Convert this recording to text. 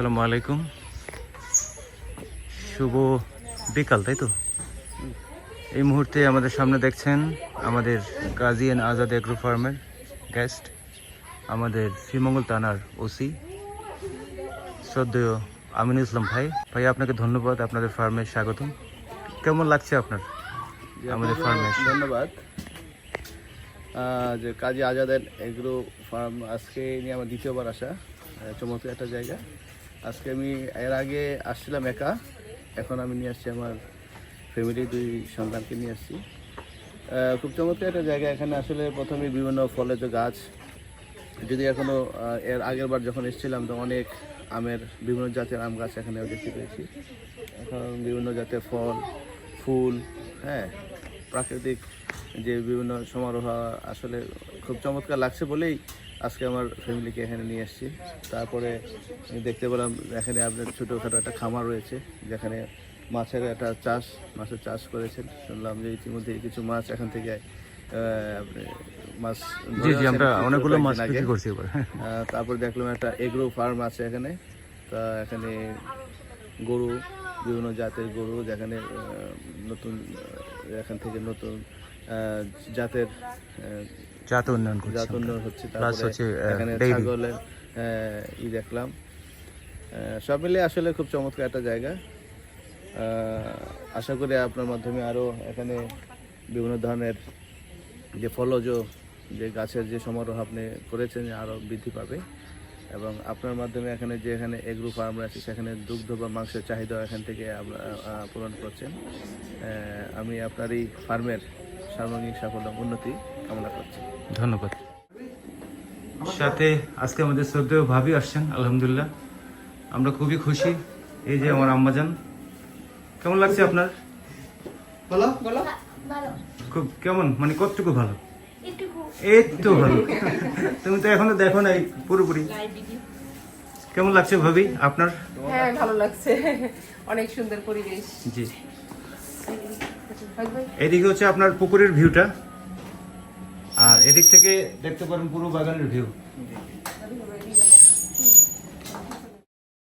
আসসালামু আলাইকুম। শুভ বিকাল তাই তো? এই মুহূর্তে আমাদের সামনে দেখছেন আমাদের গাজী অ্যান্ড আজাদ এগ্রো ফার্মের গেস্ট আমাদের শ্রীমঙ্গল থানার ওসি শ্রদ্ধেয় আমিনুল ইসলাম ভাই। ভাই আপনাকে ধন্যবাদ আপনাদের ফার্মে স্বাগতম। কেমন লাগছে আপনার? আমাদের ফার্মে ধন্যবাদ। যে কাজী আজাদের এগ্রো ফার্ম আজকে নিয়ে আমার দ্বিতীয়বার আসা। চমৎকার একটা জায়গা। আজকে আমি এর আগে আসছিলাম একা। এখন আমি নিয়ে আসছি আমার ফ্যামিলি দুই সন্তানকে নিয়ে আসছি। খুব চমৎকার একটা জায়গা এখানে। আসলে প্রথমে বিভিন্ন ফলের যে গাছ, যদি এখনও এর আগের বার যখন এসেছিলাম, তো অনেক আমের, বিভিন্ন জাতের আম গাছ এখানে দেখতে পেয়েছি। এখন বিভিন্ন জাতের ফল, ফুল হ্যাঁ প্রাকৃতিক যে বিভিন্ন সমারোহ, আসলে খুব চমৎকার লাগছে বলেই আজকে আমার ফ্যামিলিকে এখানে নিয়ে এসেছি তারপরে দেখতে পেলাম এখানে আপনার ছোটোখাটো একটা খামার রয়েছে যেখানে মাছের একটা চাষ মাছের চাষ করেছেন। শুনলাম যে ইতিমধ্যে কিছু মাছ এখান থেকে আপনি মাছ জি জি আমরা অনেকগুলো মাছ আগে। বিক্রি করছি এবার। তারপর দেখলাম একটা এগ্রো ফার্ম আছে এখানে। তা এখানে গরু বিভিন্ন জাতের গরু যেখানে নতুন এখান থেকে নতুন জাতের জাত উন্নয়ন জাত উন্নয়ন হচ্ছে এখানে ছাগলের ই দেখলাম। সব মিলে আসলে খুব চমৎকার একটা জায়গা। আশা করি আপনার মাধ্যমে আরও এখানে বিভিন্ন ধরনের যে ফলজ যে গাছের যে সমারোহ আপনি করেছেন আরও বৃদ্ধি পাবে। এবং আপনার মাধ্যমে এখানে যে এখানে এগ্রো ফার্ম আছে সেখানে দুগ্ধ বা মাংসের চাহিদা এখান থেকে পূরণ করছেন। আমি আপনার এই ফার্মের সার্বাঙ্গীন সাফল্য উন্নতি কামনা করছি। ধন্যবাদ। সাথে আজকে আমাদের শ্রদ্ধেয় ভাবি আসছেন আলহামদুলিল্লাহ। আমরা খুবই খুশি এই যে আমার আম্মাজান। কেমন লাগছে আপনার? ভালো খুব কেমন? মানে কতটুকু ভালো? একটু এই তো ভালো। তুমি তো এখনও দেখো নাই পুরোপুরি। কেমন লাগছে ভাবি আপনার? হ্যাঁ ভালো লাগছে। অনেক সুন্দর পরিবেশ। জি। এদিকে হচ্ছে আপনার পুকুরের ভিউটা। আর এদিক থেকে দেখতে পারেন পুরো বাগানের ভিউ।